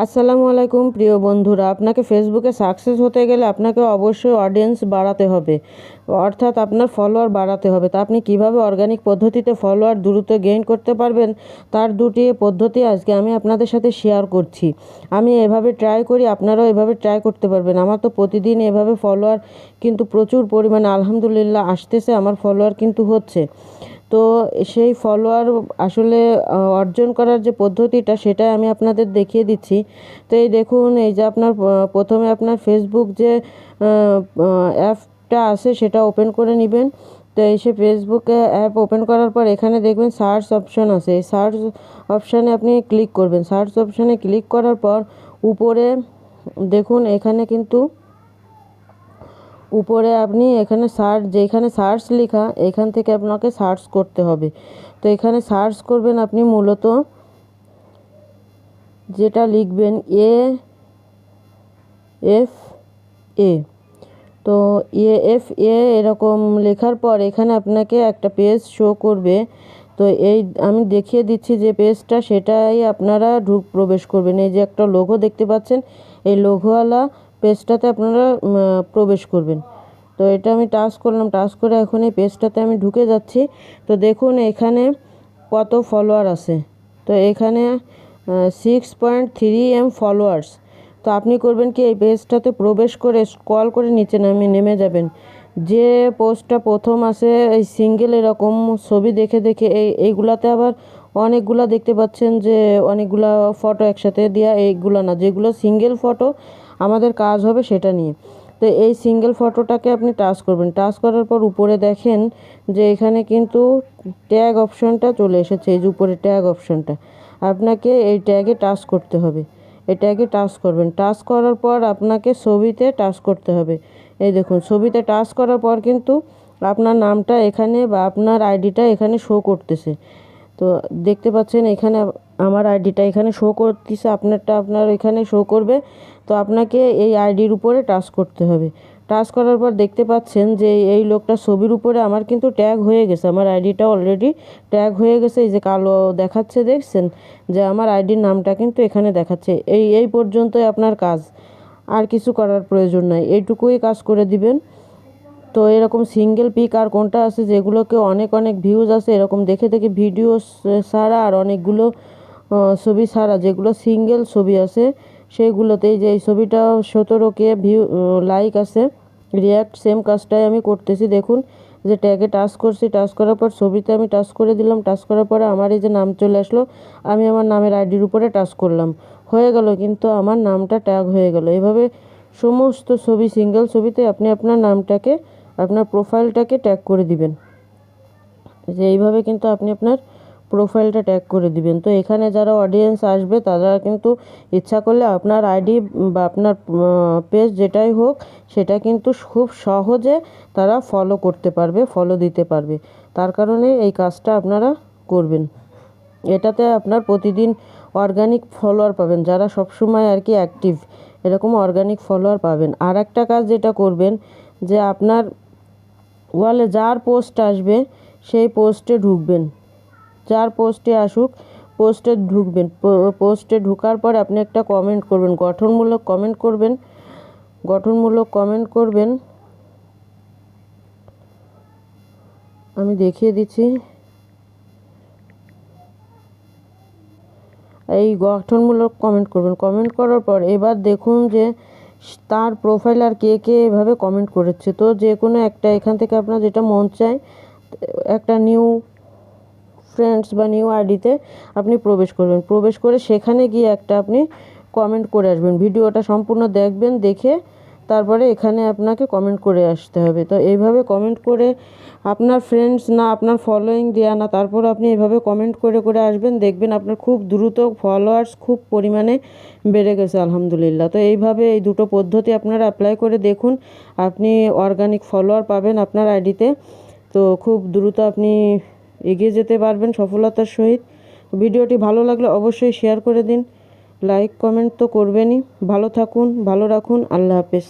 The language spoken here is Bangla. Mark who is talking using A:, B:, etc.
A: আসসালামু আলাইকুম, প্রিয় বন্ধুরা। আপনাকে ফেসবুকে সাকসেস হতে গেলে আপনাকে অবশ্যই অডিয়েন্স বাড়াতে হবে। অর্থাৎ আপনার ফলোয়ার বাড়াতে হবে। তা আপনি কীভাবে অর্গানিক পদ্ধতিতে ফলোয়ার দ্রুত গেইন করতে পারবেন, তার দুটি পদ্ধতি আজকে আমি আপনাদের সাথে শেয়ার করছি। আমি এভাবে ট্রাই করি, আপনারাও এভাবে ট্রাই করতে পারবেন। আমার তো প্রতিদিন এভাবে ফলোয়ার কিন্তু প্রচুর পরিমাণে, আলহামদুলিল্লাহ, আসতেছে। আমার ফলোয়ার কিন্তু হচ্ছে। তো সেই ফলোয়ার আসলে অর্জন করার যে পদ্ধতিটা সেটা আমি আপনাদের দেখিয়ে দিচ্ছি। তো এই দেখুন, এই যে আপনার প্রথমে আপনার ফেসবুক যে অ্যাপটা আছে সেটা ওপেন করে নেবেন। তো এসে ফেসবুকে অ্যাপ ওপেন করার পর এখানে দেখবেন সার্চ অপশন আছে। এই সার্চ অপশানে আপনি ক্লিক করবেন। সার্চ অপশানে ক্লিক করার পর উপরে দেখুন, এখানে কিন্তু উপরে আপনি এখানে সার্চ যেখানে সার্চ লেখা, এখান থেকে আপনাকে সার্চ করতে হবে। তো এখানে সার্চ করবেন আপনি মূলত যেটা লিখবেন এ এফ এ তো এ এফ এ এরকম লেখার পর এখানে আপনাকে একটা পেজ শো করবে। তো এই আমি দেখিয়ে দিচ্ছি যে পেজটা সেটাই আপনারা ঢুক, প্রবেশ করবেন। এই যে একটা লোগো দেখতে পাচ্ছেন, এই লোগোওয়ালা পেজটাতে আপনারা প্রবেশ করবেন। তো এটা আমি টাচ করলাম, টাচ করে এখন এই পেজটাতে আমি ঢুকে যাচ্ছি। তো দেখুন, এখানে কত ফলোয়ার আছে। তো এখানে six point three M followers তো আপনি করবেন কি, এই পেজটাতে প্রবেশ করে স্ক্রল করে নিচে নামে নেমে যাবেন। যে পোস্টটা প্রথম আসে, এই সিঙ্গেল এরকম ছবি দেখে দেখে, এই, এইগুলাতে আবার অনেকগুলা দেখতে পাচ্ছেন যে, অনেকগুলা ফটো একসাথে দেওয়া এইগুলো না। যেগুলো সিঙ্গেল ফটো আমাদের কাজ হবে সেটা নিয়ে। তো এই সিঙ্গেল ফটোটাকে আপনি টাচ করবেন। টাচ করার পর উপরে দেখেন যে এখানে কিন্তু ট্যাগ অপশনটা চলে এসেছে, এই যে উপরে ট্যাগ অপশনটা আপনাকে এই ট্যাগে টাচ করতে হবে। এই ট্যাগে টাচ করবেন। টাচ করার পর আপনাকে ছবিতে টাচ করতে হবে। এই দেখুন, ছবিতে টাচ করার পর কিন্তু আপনার নামটা এখানে বা আপনার আইডিটা এখানে শো করতেছে। তো দেখতে পাচ্ছেন এখানে আমার আইডিটা এখানে শো করতেছে, আপনারটা আপনার এখানে শো করবে। তো আপনাকে এই আইডির উপরে টাচ করতে হবে। টাচ করার পর দেখতে পাচ্ছেন যে এই লোকটা ছবির উপরে আমার কিন্তু ট্যাগ হয়ে গেছে। আমার আইডিটা অলরেডি ট্যাগ হয়ে গেছে, এই যে কালো দেখাচ্ছে দেখছেন? যে আমার আইডির নামটা কিন্তু এখানে দেখাচ্ছে। এই এই পর্যন্তই আপনার কাজ। আর কিছু করার প্রয়োজন নাই। এইটুকুই কাজ করে দিবেন। তো এরকম সিঙ্গেল পিক আর কোনটা আছে যেগুলোকে অনেক অনেক ভিউজ আছে, এরকম দেখে দেখে ভিডিও ছাড়া আর অনেকগুলো ছবি ছাড়া যেগুলো সিঙ্গেল ছবি আছে সেইগুলোতেই যে এই ছবিটা সতেরো কে ভিউ লাইক আছে রিয়াক্ট সেম কাজটাই আমি করতেছি। দেখুন যে ট্যাগে টাচ করছি টাচ করার পর ছবিতে আমি টাচ করে দিলাম টাচ করার পরে আমার এই যে নাম চলে আসলো, আমি আমার নামের আইডির উপরে টাচ করলাম। হয়ে গেল কিন্তু আমার নামটা ট্যাগ হয়ে গেল। এভাবে সমস্ত ছবি সিঙ্গেল ছবিতে আপনি আপনার নামটাকে, আপনার প্রোফাইলটাকে ট্যাগ করে দিবেন। যে এইভাবে কিন্তু আপনি আপনার প্রোফাইলটা ট্যাগ করে দিবেন। তো এখানে যারা অডিয়েন্স আসবে, তারা কিন্তু ইচ্ছা করলে আপনার আইডি বা আপনার পেজ যেটাই হোক, সেটা কিন্তু খুব সহজে তারা ফলো করতে পারবে ফলো দিতে পারবে। তার কারণে এই কাজটা আপনারা করবেন। এটাতে আপনার প্রতিদিন অর্গানিক ফলোয়ার পাবেন। যারা সবসময় আর কি অ্যাক্টিভ এরকম অর্গানিক ফলোয়ার পাবেন। আর একটা কাজ যেটা করবেন, যে আপনার ওয়ালে যার পোস্ট আসবে, সেই পোস্টে ঢুকবেন। যার পোস্টে আসুক পোস্টে ঢুকবেন। পোস্টে ঢুকার পর আপনি একটা কমেন্ট করবেন। গঠনমূলক কমেন্ট করবেন। গঠনমূলক কমেন্ট করবেন। আমি দেখিয়ে দিচ্ছি। এই গঠনমূলক কমেন্ট করবেন। কমেন্ট করার পর এবার দেখুন যে তার প্রোফাইল আর কে কে এভাবে কমেন্ট করেছে। তো যে কোনো একটা এখান থেকে আপনার যেটা মন চায়, একটা নিউ ফ্রেন্ডস বা নিউ আইডিতে আপনি প্রবেশ করবেন। প্রবেশ করে সেখানে গিয়ে একটা আপনি কমেন্ট করে আসবেন। ভিডিওটা সম্পূর্ণ দেখবেন, দেখে তারপরে এখানে আপনাকে কমেন্ট করে আসতে হবে। তো এইভাবে কমেন্ট করে আপনার ফ্রেন্ডস না, আপনার ফলোয়িং দেওয়া না, তারপর আপনি এভাবে কমেন্ট করে করে আসবেন, দেখবেন আপনার খুব দ্রুত ফলোয়ার্স খুব পরিমাণে বেড়ে গেছে, আলহামদুলিল্লাহ। তো এইভাবে এই দুটো পদ্ধতি আপনারা অ্যাপ্লাই করে দেখুন। আপনি অর্গানিক ফলোয়ার পাবেন আপনার আইডিতে তো খুব দ্রুত আপনি এগিয়ে যেতে পারবেন সফলতার সহিত। ভিডিওটি ভালো লাগলে অবশ্যই শেয়ার করে দিন। লাইক কমেন্ট তো করবেনই। ভালো থাকুন, ভালো রাখুন। আল্লাহ হাফেজ।